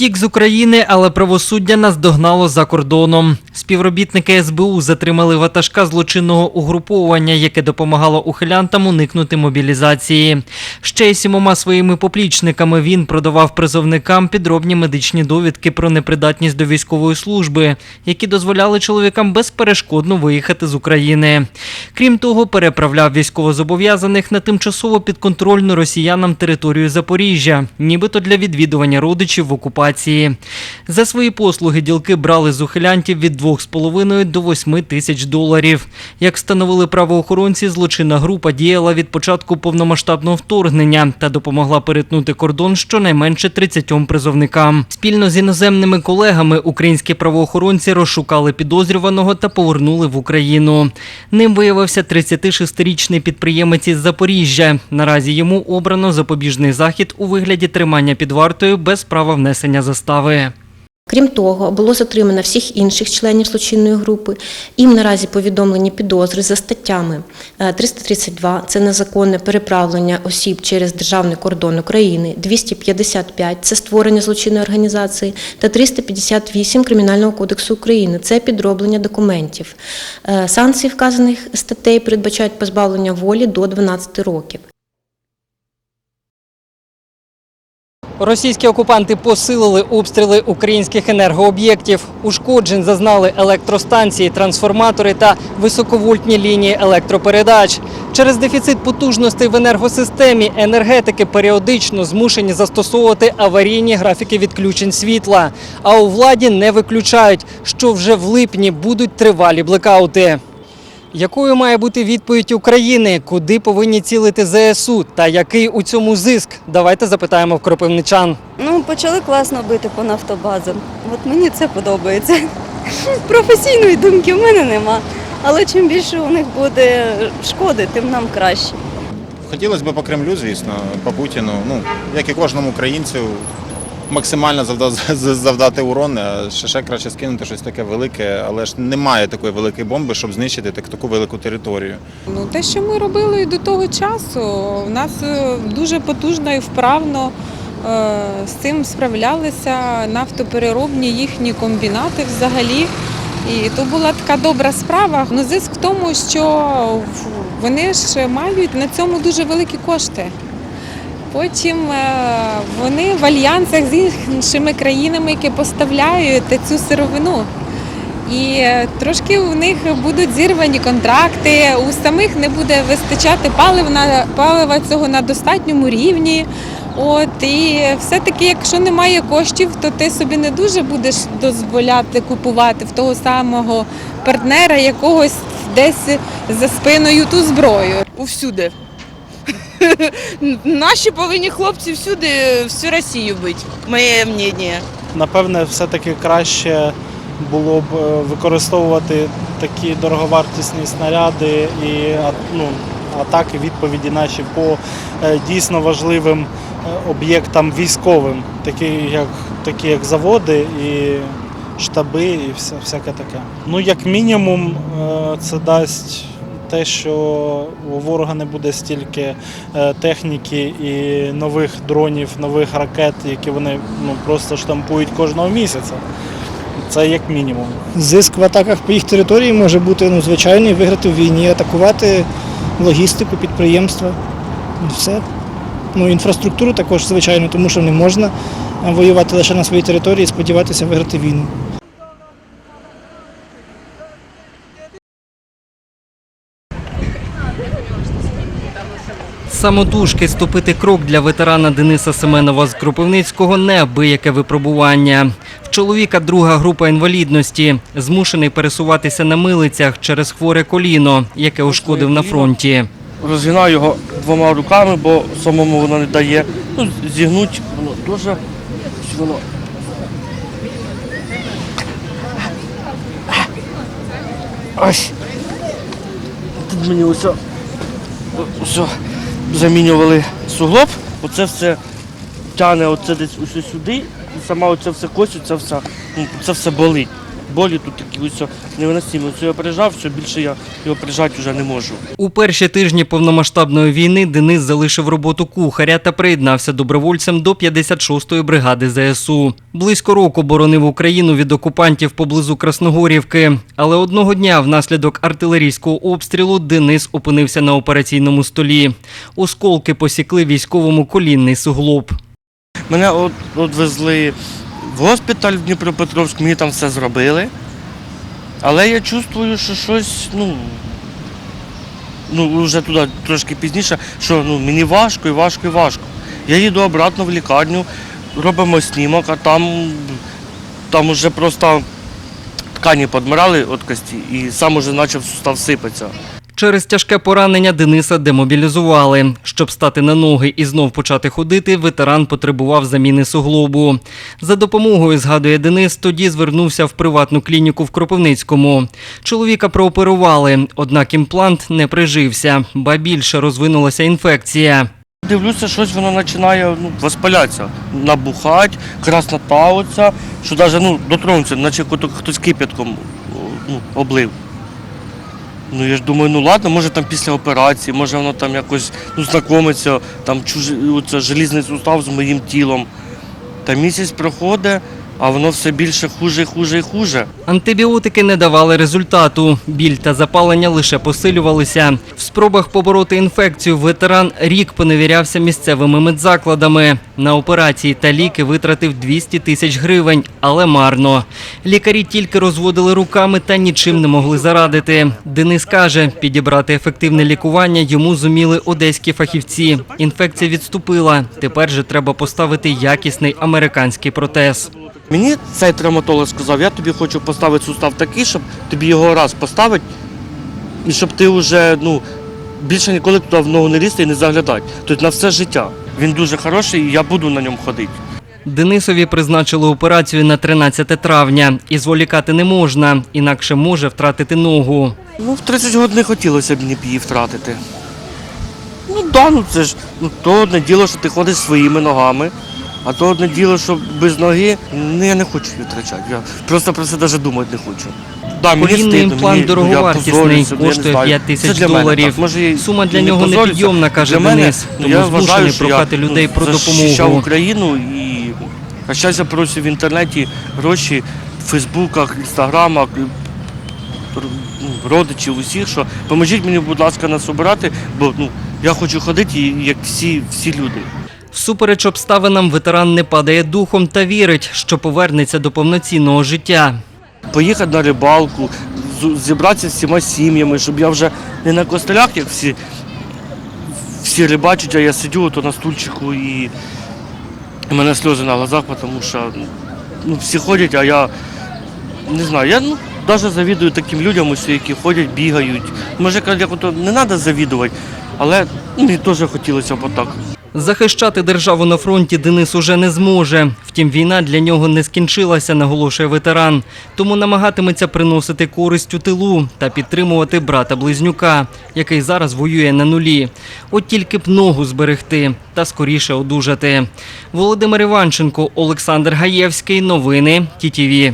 Втік з України, але правосуддя наздогнало за кордоном. Співробітники СБУ затримали ватажка злочинного угруповання, яке допомагало ухилянтам уникнути мобілізації. Ще й сімома своїми поплічниками він продавав призовникам підробні медичні довідки про непридатність до військової служби, які дозволяли чоловікам безперешкодно виїхати з України. Крім того, переправляв військовозобов'язаних на тимчасово підконтрольну росіянам територію Запоріжжя, нібито для відвідування родичів в окупації. За свої послуги ділки брали з ухилянтів від 2,5 до 8 тисяч доларів. Як встановили правоохоронці, злочинна група діяла від початку повномасштабного вторгнення та допомогла перетнути кордон щонайменше 30 призовникам. Спільно з іноземними колегами українські правоохоронці розшукали підозрюваного та повернули в Україну. Ним виявився 36-річний підприємець із Запоріжжя. Наразі йому обрано запобіжний захід у вигляді тримання під вартою без права внесення застави. Крім того, було затримано всіх інших членів злочинної групи. Їм наразі повідомлені підозри за статтями е, 332 – це незаконне переправлення осіб через державний кордон України, 255 – це створення злочинної організації, та 358 Кримінального кодексу України – це підроблення документів. Е, Санкції вказаних статей передбачають позбавлення волі до 12 років. Російські окупанти посилили обстріли українських енергооб'єктів. Ушкоджень зазнали електростанції, трансформатори та високовольтні лінії електропередач. Через дефіцит потужностей в енергосистемі енергетики періодично змушені застосовувати аварійні графіки відключень світла. А у владі не виключають, що вже в липні будуть тривалі блекаути. Якою має бути відповідь України, куди повинні цілити ЗСУ та який у цьому зиск? Давайте запитаємо в кропивничан. Ну, почали класно бити по нафтобазам. От мені це подобається. Професійної думки в мене нема. Але чим більше у них буде шкоди, тим нам краще. Хотілося б по Кремлю, звісно, по Путіну. Ну, як і кожному українцю, максимально завда- завдати урон, ще, ще краще скинути щось таке велике, але ж немає такої великої бомби, щоб знищити так- таку велику територію. Ну, те, що ми робили до того часу, у нас е, дуже потужно і вправно е, з цим справлялися нафтопереробні їхні комбінати взагалі. І то була така добра справа. Ну, зиск в тому, що вони ж мають на цьому дуже великі кошти. Потім е, в альянсах з іншими країнами, які поставляють цю сировину. І е, трошки у них будуть зірвані контракти, у самих не буде вистачати палив на палива цього на достатньому рівні. От і все-таки, якщо немає коштів, то ти собі не дуже будеш дозволяти купувати в того самого партнера якогось десь за спиною ту зброю. Усюди. Наші повинні хлопці всюди, всю Росію бити. Моє мнення. напевне, все-таки краще було б е, використовувати такі дороговартісні снаряди і ну, атаки, відповіді наші по е, дійсно важливим е, об'єктам військовим, такі як, такі як заводи і штаби, і всяке таке. Ну, як мінімум, це дасть. Те, що у ворога не буде стільки е, техніки і нових дронів, нових ракет, які вони ну, просто штампують кожного місяця. Це як мінімум. Зиск в атаках по їх території може бути ну, звичайний, виграти в війні, атакувати логістику, підприємства. Все. Ну, інфраструктуру також, звичайно, тому що не можна е, воювати лише на своїй території і сподіватися виграти війну. Самотужки ступити крок для ветерана Дениса Семенова з Кропивницького неабияке випробування. В чоловіка друга група інвалідності, змушений пересуватися на милицях через хворе коліно, яке ушкодив на фронті. розгинаю його двома руками, бо самому воно не дає. Ну, зігнуть воно дуже. Воно. Ось. Тут мені ось, ось замінювали суглоб, оце все тягне оце десь усе сюди, і сама оце все кость, це все, ну, це все болить. Болі тут такі ось невиносимі. Ось я приїжджав, все більше я його приїжджати вже не можу. У перші тижні повномасштабної війни Денис залишив роботу кухаря та приєднався добровольцем до 56-ї бригади ЗСУ. Близько року боронив Україну від окупантів поблизу Красногорівки. Але одного дня внаслідок артилерійського обстрілу Денис опинився на операційному столі. Осколки посікли військовому колінний суглоб. Мене от, відвезли в госпіталь в Дніпропетровськ, мені там все зробили. Але я чувствую, що щось, ну, ну вже туди трошки пізніше, що ну, мені важко і важко і важко. Я їду обратно в лікарню, робимо снімок, а там, там вже просто ткані підмирали від кості і сам уже почав сустав сипатися. Через тяжке поранення Дениса демобілізували. Щоб стати на ноги і знов почати ходити, ветеран потребував заміни суглобу. За допомогою, згадує Денис, тоді звернувся в приватну клініку в Кропивницькому. Чоловіка прооперували, однак імплант не прижився, ба більше розвинулася інфекція. Дивлюся, щось воно починає ну, воспалятися, набухати, краснотавиться, що навіть ну, дотронувся, наче хто- хтось кипятком ну, облив. Ну я ж думаю, ну ладно, може там після операції, може воно там якось ну, знайомиться, там чужі, оце, желізний сустав з моїм тілом. Та місяць проходить, а воно все більше хуже хуже і хуже. Антибіотики не давали результату. Біль та запалення лише посилювалися. В спробах побороти інфекцію ветеран рік поневірявся місцевими медзакладами. На операції та ліки витратив 200 тисяч гривень, але марно. Лікарі тільки розводили руками та нічим не могли зарадити. Денис каже, підібрати ефективне лікування йому зуміли одеські фахівці. Інфекція відступила. Тепер же треба поставити якісний американський протез. Мені цей травматолог сказав, я тобі хочу поставити сустав такий, щоб тобі його раз поставити, і щоб ти вже ну, більше ніколи туди в ногу не лізти і не заглядати. Тобто на все життя. Він дуже хороший і я буду на ньому ходити. Денисові призначили операцію на 13 травня. І зволікати не можна, інакше може втратити ногу. Ну, в 30 років не хотілося б б її втратити. Ну да, ну це ж ну, то одне діло, що ти ходиш своїми ногами, а то одне діло, що без ноги, ну я не хочу її втрачати. Я просто про це навіть думати не хочу. Да, Колінний імплант ну, дороговартісний, ну, коштує знаю. 5 тисяч доларів. так. Може, Сума для нього непідйомна, каже Денис, ну, тому я змушений вважаю, що прохати я, людей ну, про допомогу. Україну і а зараз я прошу в інтернеті гроші в Фейсбуках, інстаграмах, ну, родичів усіх, що поможіть мені, будь ласка, нас обирати, бо ну, я хочу ходити, як всі, всі люди. Всупереч обставинам ветеран не падає духом та вірить, що повернеться до повноцінного життя. Поїхати на рибалку, зібратися з всіма сім'ями, щоб я вже не на костелях, як всі, всі рибачать, а я сидю ото на стульчику і у мене сльози на глазах, тому що ну, всі ходять, а я не знаю, я ну, навіть завідую таким людям, ось, які ходять, бігають. Може, як не треба завідувати, але мені теж хотілося б отак. Захищати державу на фронті Денис уже не зможе. Втім, війна для нього не скінчилася, наголошує ветеран. Тому намагатиметься приносити користь у тилу та підтримувати брата близнюка, який зараз воює на нулі. От тільки б ногу зберегти та скоріше одужати. Володимир Іванченко, Олександр Гаєвський. Новини ТІТІВІ.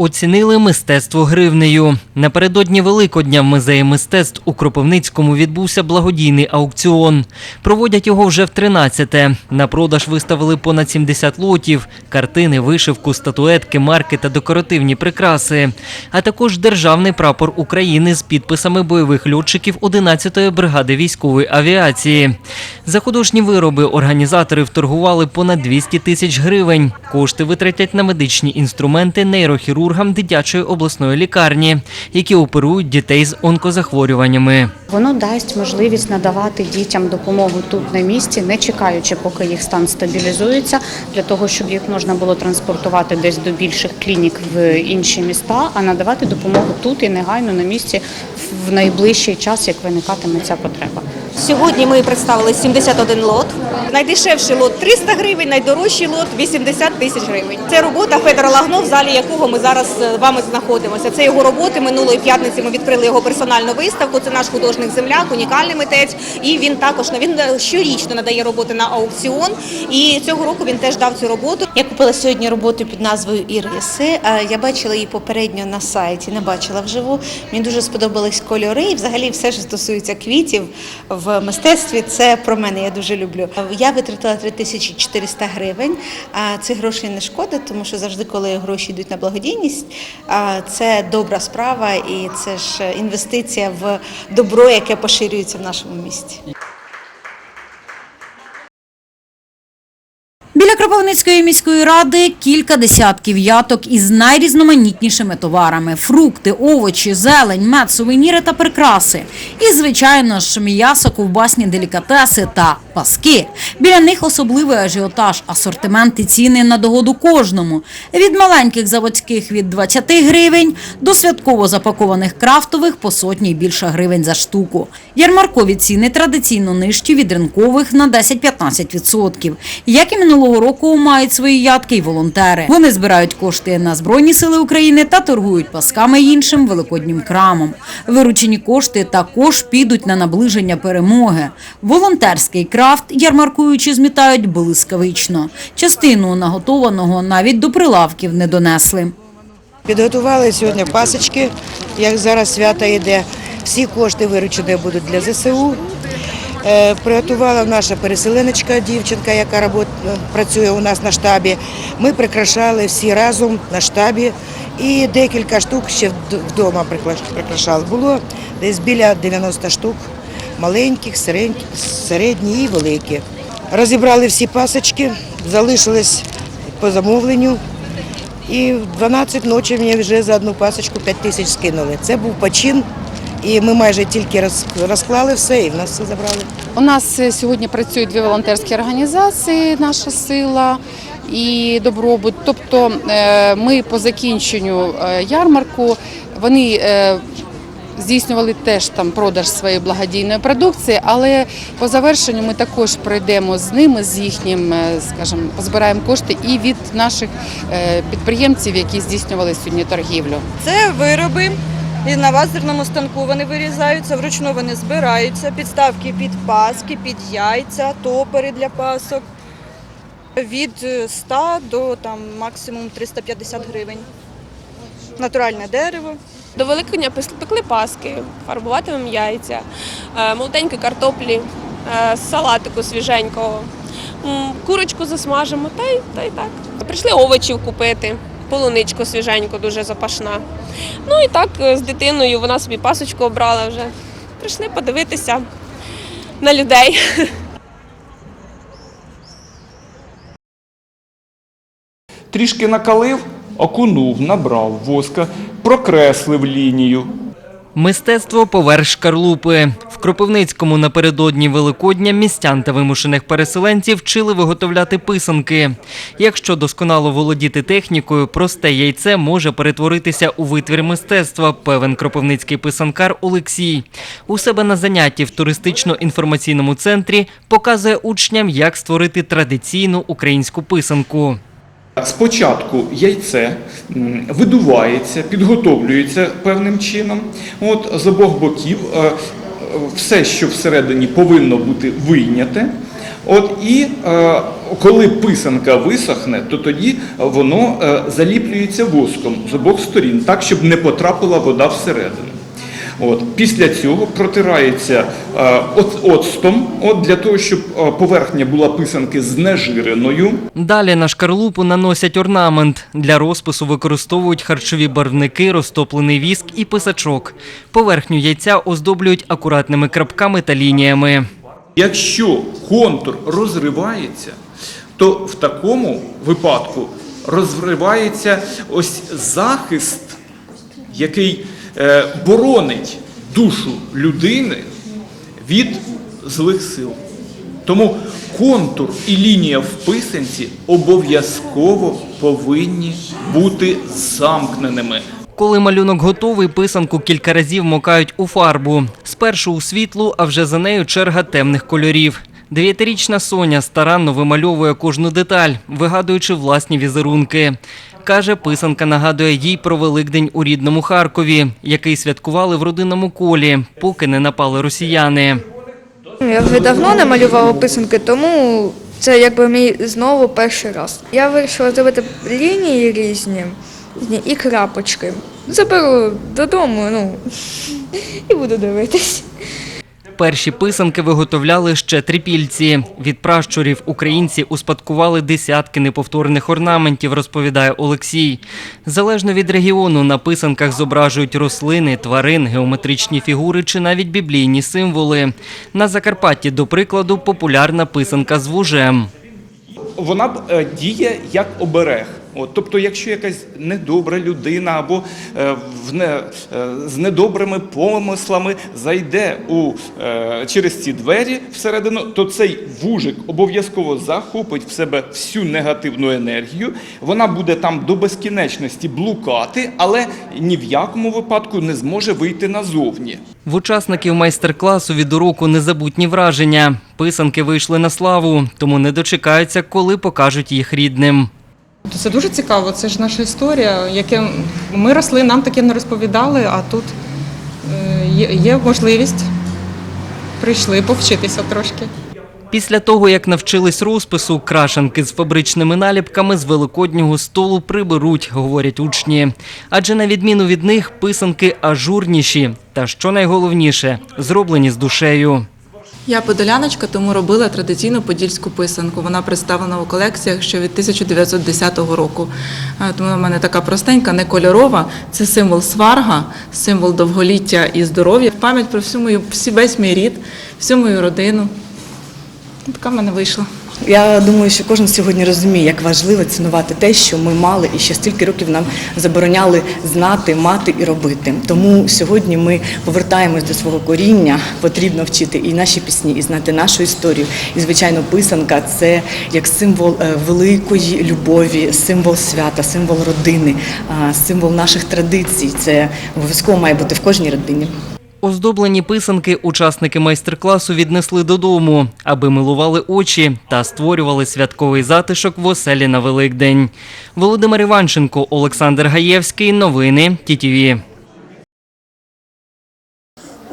Оцінили мистецтво гривнею. Напередодні Великодня в музеї мистецтв у Кропивницькому відбувся благодійний аукціон. Проводять його вже в 13-те. На продаж виставили понад 70 лотів, картини, вишивку, статуетки, марки та декоративні прикраси, а також державний прапор України з підписами бойових льотчиків 11-ї бригади військової авіації. За художні вироби організатори вторгували понад 200 тисяч гривень. Кошти витратять на медичні інструменти нейрохірургам дитячої обласної лікарні, які оперують дітей з онкозахворюваннями. Воно дасть можливість надавати дітям допомогу тут на місці, не чекаючи, поки їх стан стабілізується, для того, щоб їх можна було транспортувати десь до більших клінік в інші міста, а надавати допомогу тут і негайно на місці в найближчий час, як виникатиме ця потреба. Сьогодні ми представили 71 лот. Найдешевший лот 300 гривень, найдорожчий лот 80 тисяч гривень. Це робота Федора Лагно, в залі якого ми зараз з вами знаходимося. Це його роботи. Минулої п'ятниці ми відкрили його персональну виставку. Це наш художник земляк, унікальний митець. І він також він щорічно надає роботи на аукціон. І цього року він теж дав цю роботу. Я купила сьогодні роботу під назвою Іриси. Е, Я бачила її попередньо на сайті, не бачила вживу. Мені дуже сподобались кольори і взагалі все, що стосується квітів в мистецтві, це про мене. Я дуже люблю. Я витратила 3400 гривень. А Цих грошей не шкода, тому що завжди, коли гроші йдуть на благодійність, це добра справа і це ж інвестиція в добро, яке поширюється в нашому місті. Кропивницької міської ради кілька десятків яток із найрізноманітнішими товарами: фрукти, овочі, зелень, мед, сувеніри та прикраси. І, звичайно ж, м'ясо, ковбасні делікатеси та паски. Біля них особливий ажіотаж, асортимент і ціни на догоду кожному. Від маленьких заводських від 20 гривень до святково запакованих крафтових по сотні більше гривень за штуку. Ярмаркові ціни традиційно нижчі від ринкових на 10-15%. Як і минулого року мають свої ядки й волонтери. Вони збирають кошти на Збройні Сили України та торгують пасками іншим великоднім крамом. Виручені кошти також підуть на наближення перемоги. Волонтерський крафт ярмаркуючи змітають блискавично. Частину наготованого навіть до прилавків не донесли. Підготували сьогодні пасочки, як зараз свято йде. Всі кошти виручені будуть для ЗСУ. Е, Приготувала наша переселеночка, дівчинка, яка робот- працює у нас на штабі. Ми прикрашали всі разом на штабі і декілька штук ще вдома прикрашали. Було десь біля 90 штук, маленьких, середні і великі. Розібрали всі пасочки, залишились по замовленню. І в 12 ночі мені вже за одну пасочку 5 тисяч скинули. Це був почин, і ми майже тільки розклали все, і в нас все забрали. У нас е, сьогодні працюють дві волонтерські організації, наша сила і добробут. Тобто е, ми по закінченню е, ярмарку вони здійснювали теж там продаж своєї благодійної продукції, але по завершенню ми також прийдемо з ними, з їхнім, скажімо, позбираємо кошти і від наших підприємців, які здійснювали сьогодні торгівлю. Це вироби. І на лазерному станку вони вирізаються, вручну вони збираються, підставки під паски, під яйця, топери для пасок. Від е, 100 до там, максимум 350 гривень. Натуральне дерево. До Великодня пекли паски, фарбуватимемо яйця, е, молоденькі картоплі, е, салатику свіженького, курочку засмажимо та й, та й так. Прийшли овочів купити, полуничку свіженьку, дуже запашна. Ну і так е, з дитиною вона собі пасочку обрала вже. Прийшли подивитися на людей. Трішки накалив, окунув, набрав воска, прокреслив лінію. Мистецтво поверх шкарлупи. Кропивницькому напередодні Великодня містян та вимушених переселенців вчили виготовляти писанки. Якщо досконало володіти технікою, просте яйце може перетворитися у витвір мистецтва, певен кропивницький писанкар Олексій. У себе на занятті в туристично-інформаційному центрі показує учням, як створити традиційну українську писанку. Спочатку яйце видувається, підготовлюється певним чином. От, з обох боків е, все, що всередині повинно бути вийняте. От, і е, коли писанка висохне, то тоді воно е, заліплюється воском з обох сторін, так, щоб не потрапила вода всередину. От, після цього протирається е, оц- оцтом, от, для того, щоб е, поверхня була писанки знежиреною. Далі на шкарлупу наносять орнамент. Для розпису використовують харчові барвники, розтоплений віск і писачок. Поверхню яйця оздоблюють акуратними крапками та лініями. Якщо контур розривається, то в такому випадку розривається ось захист, який боронить душу людини від злих сил. Тому контур і лінія в писанці обов'язково повинні бути замкненими. Коли малюнок готовий, писанку кілька разів мокають у фарбу. Спершу у світлу, а вже за нею черга темних кольорів. Дев'ятирічна Соня старанно вимальовує кожну деталь, вигадуючи власні візерунки. Каже, писанка нагадує їй про Великдень у рідному Харкові, який святкували в родинному колі, поки не напали росіяни. Я вже давно не малювала писанки, тому це якби мій знову перший раз. Я вирішила зробити лінії різні і крапочки. Заберу додому, ну і буду дивитись. Перші писанки виготовляли ще трипільці. Від пращурів українці успадкували десятки неповторних орнаментів, розповідає Олексій. Залежно від регіону на писанках зображують рослини, тварин, геометричні фігури чи навіть біблійні символи. На Закарпатті, до прикладу, популярна писанка з вужем. вона е, діє як оберег. От, тобто, якщо якась недобра людина або е, в не, е, з недобрими помислами зайде у, е, через ці двері всередину, то цей вужик обов'язково захопить в себе всю негативну енергію. Вона буде там до безкінечності блукати, але ні в якому випадку не зможе вийти назовні. В учасників майстер-класу від уроку незабутні враження. Писанки вийшли на славу, тому не дочекаються, коли покажуть їх рідним. Це дуже цікаво, це ж наша історія, яке ми росли, нам таке не розповідали, а тут е, є, можливість. Прийшли повчитися трошки. Після того, як навчились розпису, крашанки з фабричними наліпками з великоднього столу приберуть, говорять учні. Адже на відміну від них писанки ажурніші та, що найголовніше, зроблені з душею. Я подоляночка, тому робила традиційну подільську писанку. Вона представлена у колекціях ще від 1910 року. Е, Тому в мене така простенька, не кольорова. Це символ сварга, символ довголіття і здоров'я. Пам'ять про всю мою всі весь мій рід, всю мою родину. Така в мене вийшла. Я думаю, що кожен сьогодні розуміє, як важливо цінувати те, що ми мали і ще стільки років нам забороняли знати, мати і робити. Тому сьогодні ми повертаємось до свого коріння. Потрібно вчити і наші пісні, і знати нашу історію. І звичайно, писанка це як символ е, великої любові, символ свята, символ родини, символ наших традицій. Це обов'язково має бути в кожній родині. Оздоблені писанки учасники майстер-класу віднесли додому, аби милували очі та створювали святковий затишок в оселі на Великдень. Володимир Іванченко, Олександр Гаєвський. Новини ТІТІВІ.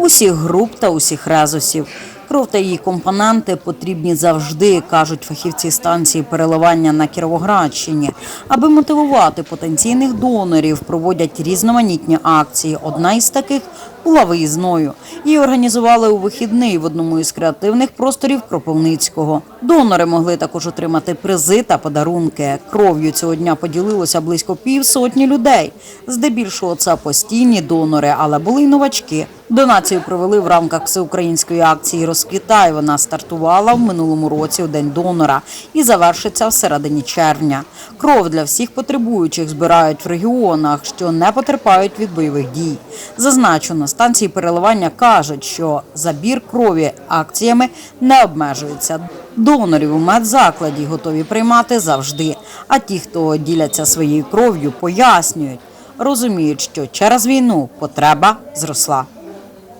усіх груп та усіх резусів. Кров та її компоненти потрібні завжди, кажуть фахівці станції переливання на Кіровоградщині. Аби мотивувати потенційних донорів, проводять різноманітні акції. Одна із таких була виїзною. Її організували у вихідний в одному із креативних просторів Кропивницького. Донори могли також отримати призи та подарунки. Кров'ю цього дня поділилося близько півсотні людей. Здебільшого це постійні донори, але були й новачки. Донацію провели в рамках всеукраїнської акції Розквітай. Вона стартувала в минулому році у день донора і завершиться в середині червня. Кров для всіх потребуючих збирають в регіонах, що не потерпають від бойових дій. Зазначу, на станції переливання кажуть, що забір крові акціями не обмежується. Донорів у медзакладі готові приймати завжди. А ті, хто діляться своєю кров'ю, пояснюють, розуміють, що через війну потреба зросла.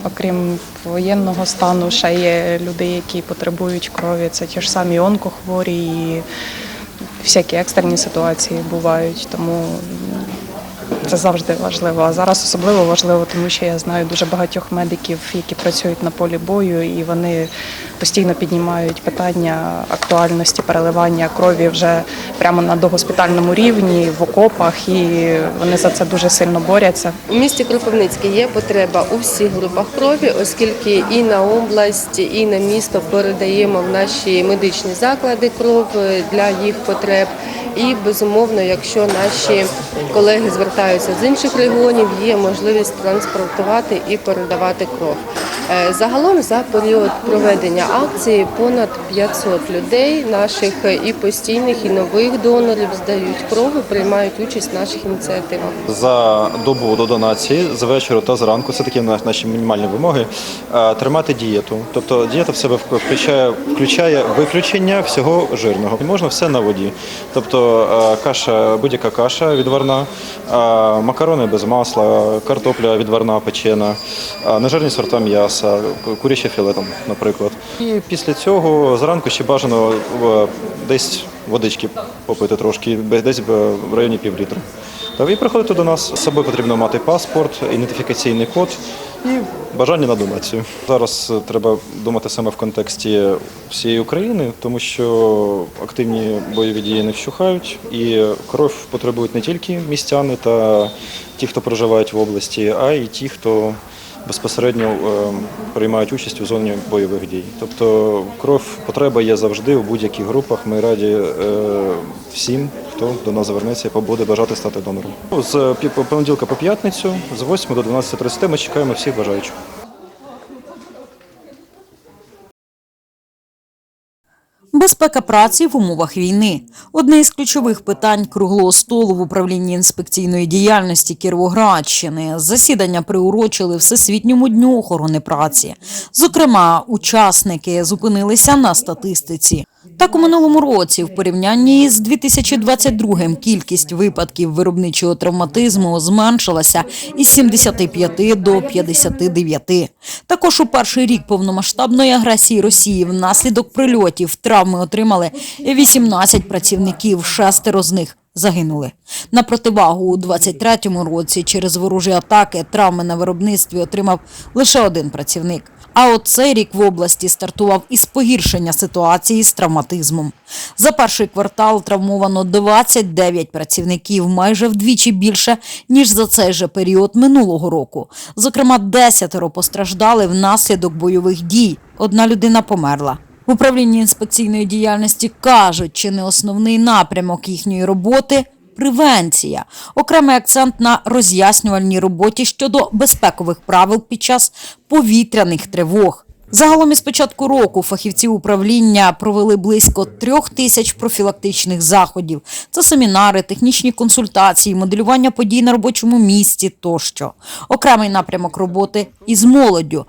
Окрім воєнного стану, ще є люди, які потребують крові. Це ті ж самі онкохворі і всякі екстрені ситуації бувають. Тому це завжди важливо. А зараз особливо важливо, тому що я знаю дуже багатьох медиків, які працюють на полі бою, і вони постійно піднімають питання актуальності переливання крові вже прямо на догоспітальному рівні, в окопах, і вони за це дуже сильно борються. У місті Кропивницький є потреба у всіх групах крові, оскільки і на область, і на місто передаємо в наші медичні заклади кров для їх потреб. І безумовно, якщо наші колеги звертаються з інших регіонів, є можливість транспортувати і передавати кров. Е, Загалом за період проведення акції понад 500 людей, наших і постійних, і нових донорів здають кров і приймають участь в наших ініціативах. за добу до донації з вечора та зранку. Це такі наші мінімальні вимоги. е, Тримати дієту. Тобто дієта в себе включає, включає виключення всього жирного. Можна все на воді. Тобто е, каша, будь-яка каша відварна, макарони без масла, картопля відварна печена, нежирні сорта м'яса, куряче філе, там, наприклад. І після цього зранку ще бажано е, десь водички попити трошки, десь в районі пів літра. Та і приходити до нас. З собою потрібно мати паспорт, ідентифікаційний код і бажання на донацію. Зараз е, треба думати саме в контексті всієї України, тому що активні бойові дії не вщухають, і кров потребують не тільки містяни та ті, хто проживають в області, а й ті, хто безпосередньо е, приймають участь у зоні бойових дій. Тобто кров потреба є завжди у будь-яких групах. Ми раді е, всім, хто до нас звернеться і буде бажати стати донором. З понеділка по п'ятницю, з 8 до 12.30 ми чекаємо всіх бажаючих. Безпека праці в умовах війни одне із ключових питань круглого столу в управлінні інспекційної діяльності Кіровоградщини. Засідання приурочили Всесвітньому дню охорони праці. Зокрема, учасники зупинилися на статистиці. Так у минулому році, в порівнянні з 2022 кількість випадків виробничого травматизму зменшилася із 75 до 59. Також у перший рік повномасштабної агресії Росії внаслідок прильотів травми отримали 18 працівників, шестеро з них загинули. На противагу у 23-му році через ворожі атаки травми на виробництві отримав лише один працівник. А от цей рік в області стартував із погіршення ситуації з травматизмом. За перший квартал травмовано 29 працівників, майже вдвічі більше, ніж за цей же період минулого року. Зокрема, десятеро постраждали внаслідок бойових дій. Одна людина померла. В управлінні інспекційної діяльності кажуть, чи не основний напрямок їхньої роботи превенція. Окремий акцент на роз'яснювальній роботі щодо безпекових правил під час повітряних тривог. Загалом із початку року фахівці управління провели близько трьох тисяч профілактичних заходів. Це семінари, технічні консультації, моделювання подій на робочому місці тощо. Окремий напрямок роботи із молоддю.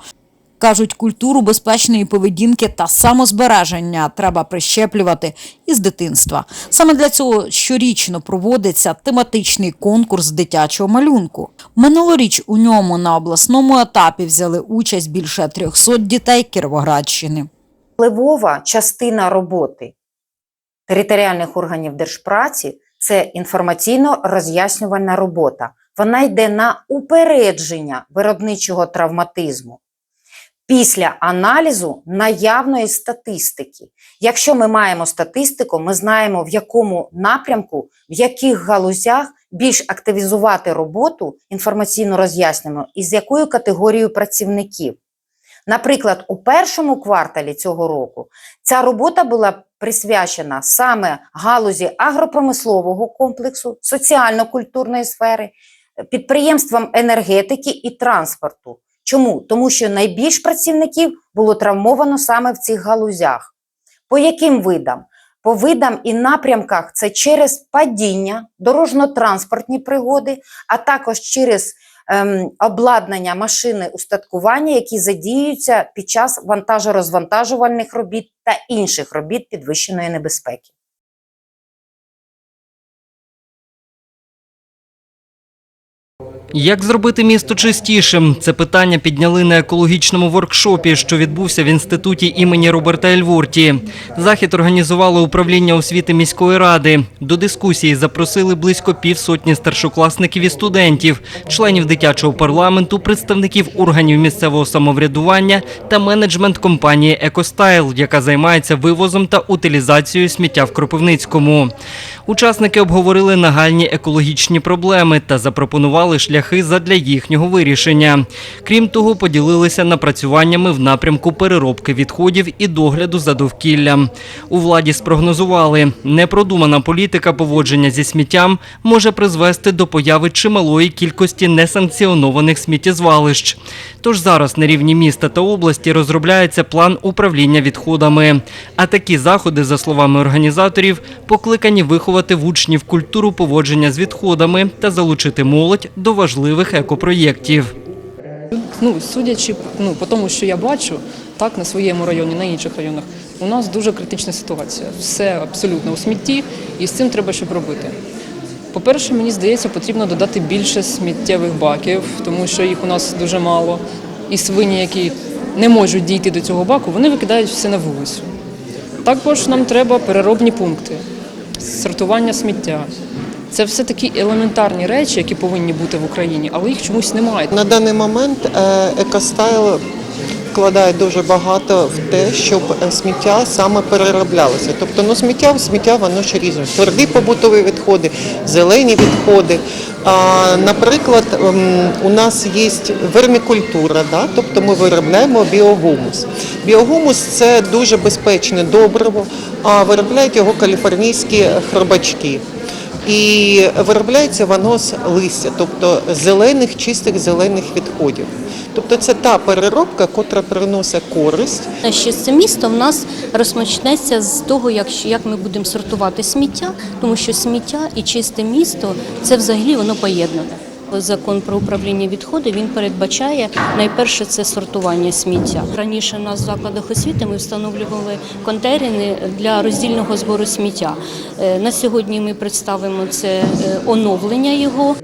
Кажуть, культуру безпечної поведінки та самозбереження треба прищеплювати із дитинства. Саме для цього щорічно проводиться тематичний конкурс дитячого малюнку. Минулоріч у ньому на обласному етапі взяли участь більше 300 дітей Кіровоградщини. Впливова частина роботи територіальних органів держпраці це інформаційно-роз'яснювальна робота. Вона йде на упередження виробничого травматизму. Після аналізу наявної статистики. Якщо ми маємо статистику, ми знаємо, в якому напрямку, в яких галузях більш активізувати роботу інформаційно роз'яснену і з якою категорією працівників. Наприклад, у першому кварталі цього року ця робота була присвячена саме галузі агропромислового комплексу, соціально-культурної сфери, підприємствам енергетики і транспорту. Чому? Тому що найбільш працівників було травмовано саме в цих галузях. По яким видам? По видам і напрямках це через падіння, дорожньо-транспортні пригоди, а також через ем, обладнання машини устаткування, які задіюються під час вантажо-розвантажувальних робіт та інших робіт підвищеної небезпеки. Як зробити місто чистішим? Це питання підняли на екологічному воркшопі, що відбувся в інституті імені Роберта Ельворті. Захід організувало управління освіти міської ради. До дискусії запросили близько півсотні старшокласників і студентів, членів дитячого парламенту, представників органів місцевого самоврядування та менеджмент компанії Екостайл, яка займається вивозом та утилізацією сміття в Кропивницькому. Учасники обговорили нагальні екологічні проблеми та запропонували шлях шляхи задля їхнього вирішення. Крім того, поділилися напрацюваннями в напрямку переробки відходів і догляду за довкіллям. У владі спрогнозували, непродумана політика поводження зі сміттям може призвести до появи чималої кількості несанкціонованих сміттєзвалищ. Тож зараз на рівні міста та області розробляється план управління відходами. А такі заходи, за словами організаторів, покликані виховати в учнів культуру поводження з відходами та залучити молодь до важливих екопроєктів. Ну, судячи ну, по тому, що я бачу, так, на своєму районі, на інших районах, у нас дуже критична ситуація. Все абсолютно у смітті, і з цим треба щоб робити. По-перше, мені здається, потрібно додати більше сміттєвих баків, тому що їх у нас дуже мало. І свині, які не можуть дійти до цього баку, вони викидають все на вулицю. Також нам треба переробні пункти, сортування сміття. Це все такі елементарні речі, які повинні бути в Україні, але їх чомусь немає. На даний момент е, екостайл вкладає дуже багато в те, щоб е, сміття саме перероблялося. Тобто, ну сміття, сміття воно ще різне. Тверді побутові відходи, зелені відходи. А, наприклад, ем, у нас є вермікультура, да? тобто ми виробляємо біогумус. Біогумус це дуже безпечне добриво, а виробляють його каліфорнійські хробачки. І виробляється воно з листя, тобто зелених, чистих зелених відходів. Тобто це та переробка, котра приносить користь. Ще це місто в нас розпочнеться з того, як, як ми будемо сортувати сміття, тому що сміття і чисте місто це взагалі воно поєднане. Закон про управління відходи він передбачає найперше це сортування сміття. Раніше на закладах освіти ми встановлювали контейнери для роздільного збору сміття. Е, На сьогодні ми представимо це е, оновлення його.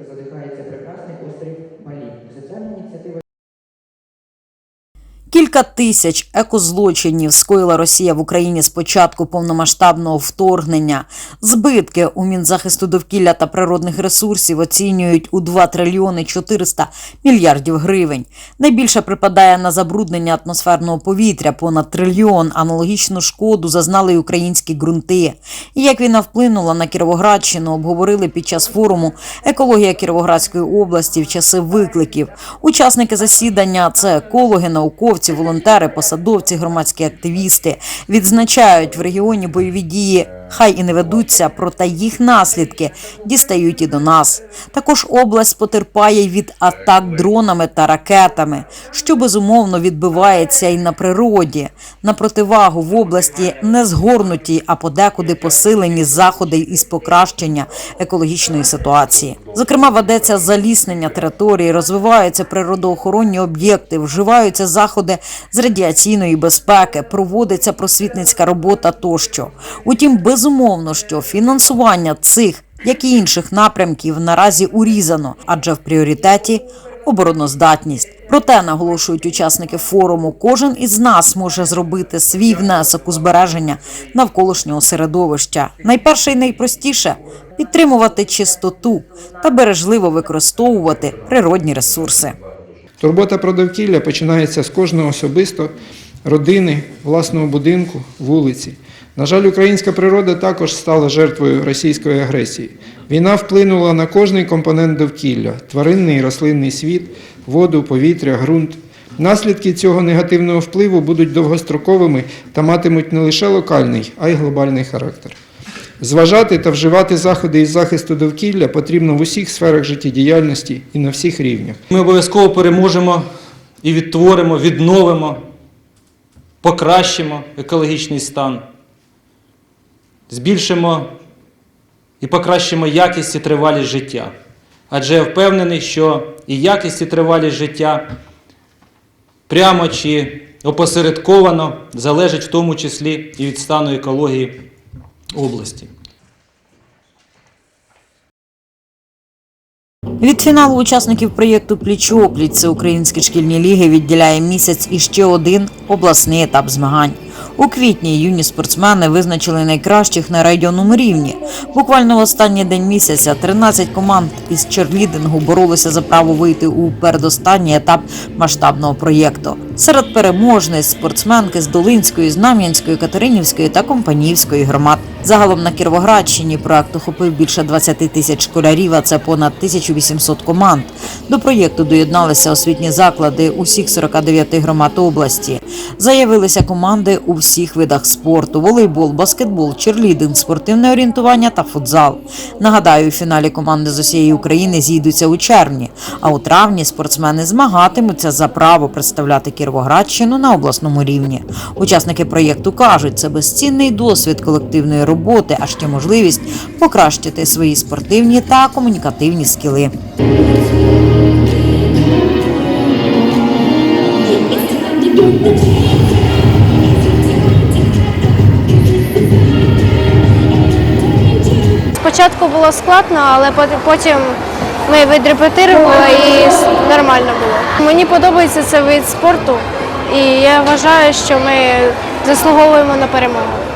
Кілька тисяч екозлочинів скоїла Росія в Україні з початку повномасштабного вторгнення. Збитки у Мінзахисту довкілля та природних ресурсів оцінюють у 2 трильйони 400 мільярдів гривень. Найбільше припадає на забруднення атмосферного повітря понад трильйон. Аналогічну шкоду зазнали й українські ґрунти. І як війна вплинула на Кіровоградщину, обговорили під час форуму Екологія Кіровоградської області в часи викликів. Учасники засідання це екологи, науковці, волонтери, посадовці, громадські активісти. Відзначають в регіоні бойові дії. Хай і не ведуться, проте їх наслідки дістають і до нас. Також область потерпає від атак дронами та ракетами, що безумовно відбивається і на природі. На противагу в області не згорнуті, а подекуди посилені заходи із покращення екологічної ситуації. Зокрема, ведеться заліснення території, розвиваються природоохоронні об'єкти, вживаються заходи з радіаційної безпеки, проводиться просвітницька робота тощо. Утім, безумовно, що фінансування цих, як і інших напрямків, наразі урізано, адже в пріоритеті обороноздатність. Проте наголошують учасники форуму, кожен із нас може зробити свій внесок у збереження навколишнього середовища. Найперше і найпростіше підтримувати чистоту та бережливо використовувати природні ресурси. Турбота про довкілля починається з кожного особисто, родини, власного будинку, вулиці. На жаль, українська природа також стала жертвою російської агресії. Війна вплинула на кожний компонент довкілля тваринний і рослинний світ, воду, повітря, ґрунт. Наслідки цього негативного впливу будуть довгостроковими та матимуть не лише локальний, а й глобальний характер. Зважати та вживати заходи із захисту довкілля потрібно в усіх сферах життєдіяльності і на всіх рівнях. Ми обов'язково переможемо і відтворимо, відновимо, покращимо екологічний стан, збільшимо і покращимо якість і тривалість життя. Адже я впевнений, що і якість і тривалість життя прямо чи опосередковано залежить в тому числі і від стану екології області. Від фіналу учасників проєкту Пліч-опліч Всеукраїнські шкільні ліги відділяє місяць і ще один обласний етап змагань. У квітні юні спортсмени визначили найкращих на районному рівні. Буквально в останній день місяця 13 команд із черлідингу боролися за право вийти у передостанній етап масштабного проєкту. Серед переможниць спортсменки з Долинської, Знам'янської, Катеринівської та Компанівської громад. Загалом на Кіровоградщині проект охопив більше 20 тисяч школярів, а це понад 1800 команд. До проєкту доєдналися освітні заклади усіх 49 громад області. Заявилися команди у всіх видах спорту: волейбол, баскетбол, черлідинг, спортивне орієнтування та футзал. Нагадаю, у фіналі команди з усієї України зійдуться у червні, а у травні спортсмени змагатимуться за право представляти Кіровоградщину на обласному рівні. Учасники проєкту кажуть, це безцінний досвід колективної роботи, а ще можливість покращити свої спортивні та комунікативні скіли. Спочатку було складно, але потім ми відрепетирували і нормально було. Мені подобається цей вид спорту, і я вважаю, що ми заслуговуємо на перемогу.